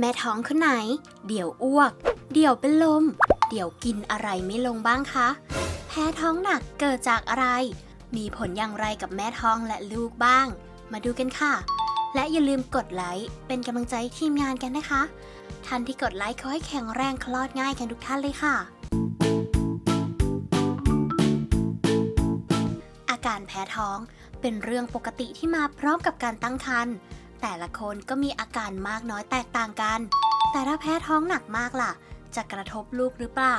แม่ท้องคนไหน เดี๋ยวอ้วก เดี๋ยวเป็นลม เดี๋ยวกินอะไรไม่ลงบ้างคะ แพ้ท้องหนักเกิดจากอะไร มีผลอย่างไรกับแม่ท้องและลูกบ้าง มาดูกันค่ะ และอย่าลืมกดไลค์เป็นกำลังใจทีมงานกันนะคะ ท่านที่กดไลค์ขอให้แข็งแรงคลอดง่ายกันทุกท่านเลยค่ะ อาการแพ้ท้องเป็นเรื่องปกติที่มาพร้อมกับการตั้งครรภ์ แต่ละคนก็มีอาการมากน้อยแตกต่างกัน แต่ถ้าแพ้ท้องหนักมากล่ะ จะกระทบลูกหรือเปล่า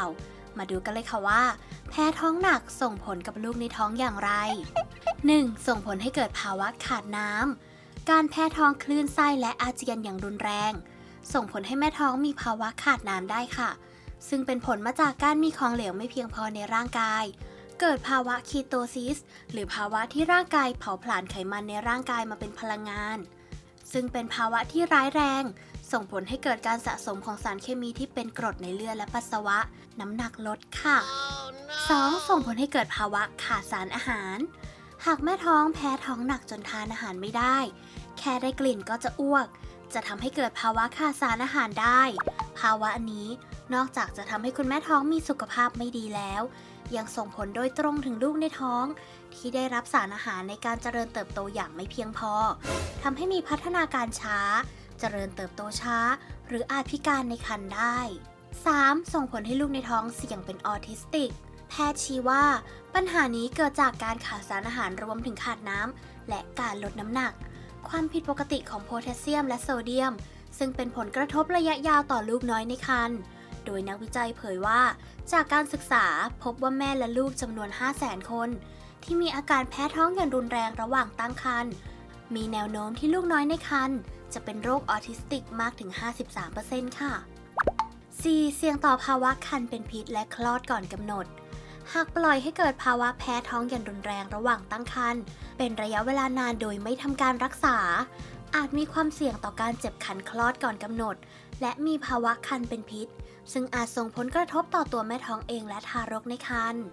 มาดูกันเลยค่ะว่า แพ้ท้องหนักส่งผลกับลูกในท้องอย่างไร 1. ส่งผลให้เกิดภาวะขาดน้ำ การแพ้ท้องคลื่นไส้และอาเจียนอย่างรุนแรง ส่งผลให้แม่ท้องมีภาวะขาดน้ำได้ค่ะ ซึ่งเป็นผลมาจากการมีของเหลวไม่เพียงพอในร่างกาย เกิดภาวะคีโตซิส หรือภาวะที่ร่างกายเผาผลาญไขมันในร่างกายมาเป็นพลังงาน ซึ่งเป็นภาวะที่ร้ายแรง ส่งผลให้เกิดการสะสมของสารเคมีที่เป็นกรดในเลือดและปัสสาวะ น้ำหนักลดค่ะ 2. ส่งผลให้เกิดภาวะขาดสารอาหาร หากแม่ท้องแพ้ท้องหนักจนทานอาหารไม่ได้ แค่ได้กลิ่นก็จะอ้วก จะทำให้เกิดภาวะขาดสารอาหารได้ ภาวะนี้นอกจากจะทำให้คุณแม่ท้องมีสุขภาพไม่ดีแล้ว ยังส่งผลโดยตรงถึงลูกในท้อง ที่ได้รับสารอาหารในการเจริญเติบโตอย่างไม่เพียงพอทำให้มีพัฒนาการช้า เจริญเติบโตช้า หรืออาจพิการในครรภ์ได้ 3. ส่งผลให้ลูกในท้องเสี่ยงเป็นออทิสติก แพทย์ชี้ว่า ปัญหานี้เกิดจากการขาดสารอาหารรวมถึงขาดน้ำและการลดน้ำหนัก ความผิดปกติของโพแทสเซียมและโซเดียม ซึ่งเป็นผลกระทบระยะยาวต่อลูกน้อยในครรภ์โดยนักวิจัยเผยว่า จากการศึกษาพบว่าแม่และลูกจำนวน 500,000 คน ที่มีอาการแพ้ท้องอย่างรุนแรงระหว่างตั้งครรภ์มีแนวโน้มที่ลูกน้อยในครรภ์จะเป็นโรคออทิสติกมากถึง 53%ค่ะ 4. เสี่ยงต่อภาวะคันเป็นพิษและคลอดก่อนกำหนด หากปล่อยให้เกิดภาวะแพ้ท้องอย่างรุนแรงระหว่างตั้งครรภ์เป็นระยะเวลานานโดยไม่ทำการรักษา อาจมีความเสี่ยงต่อการเจ็บคันคลอดก่อนกำหนด และมีภาวะคันเป็นพิษ ซึ่งอาจส่งผลกระทบต่อตัวแม่ท้องเองและทารกในครรภ์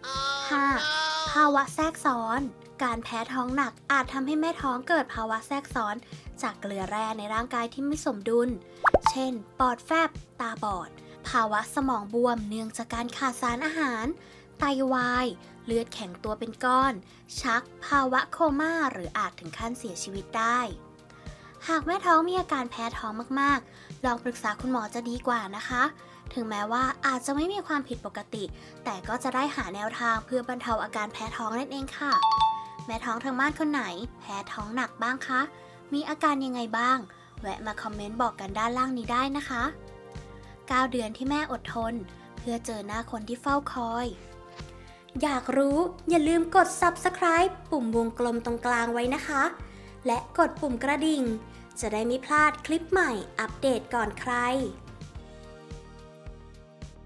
5. ภาวะแทรกซ้อน การแพ้ท้องหนักอาจทำให้แม่ท้องเกิดภาวะแทรกซ้อน จากเกลือแร่ในร่างกายที่ไม่สมดุล เช่น ปอดแฟบ ตาบอด ภาวะสมองบวมเนื่องจากการขาดสารอาหาร ไตวาย เลือดแข็งตัวเป็นก้อน ชัก ภาวะโคม่า หรืออาจถึงขั้นเสียชีวิตได้ หากแม่ท้องมีอาการแพ้ท้องมากๆ ลองปรึกษาคุณหมอจะดีกว่านะคะ ถึงแม้ว่าอาจจะไม่มีความผิดปกติ แต่ก็จะได้หาแนวทางเพื่อบรรเทาอาการแพ้ท้องนั่นเองค่ะ แม่ท้องทางบ้านคนไหน แพ้ท้องหนักบ้างคะ มีอาการยังไงบ้าง แวะมาคอมเมนต์บอกกันด้านล่างนี้ได้นะคะ 9 เดือนที่แม่อดทน เพื่อเจอหน้าคนที่เฝ้าคอย อยากรู้อย่าลืมกด subscribe ปุ่มวงกลมตรงกลางไว้นะคะ และกดปุ่มกระดิ่ง จะได้ไม่พลาดคลิปใหม่อัปเดตก่อนใคร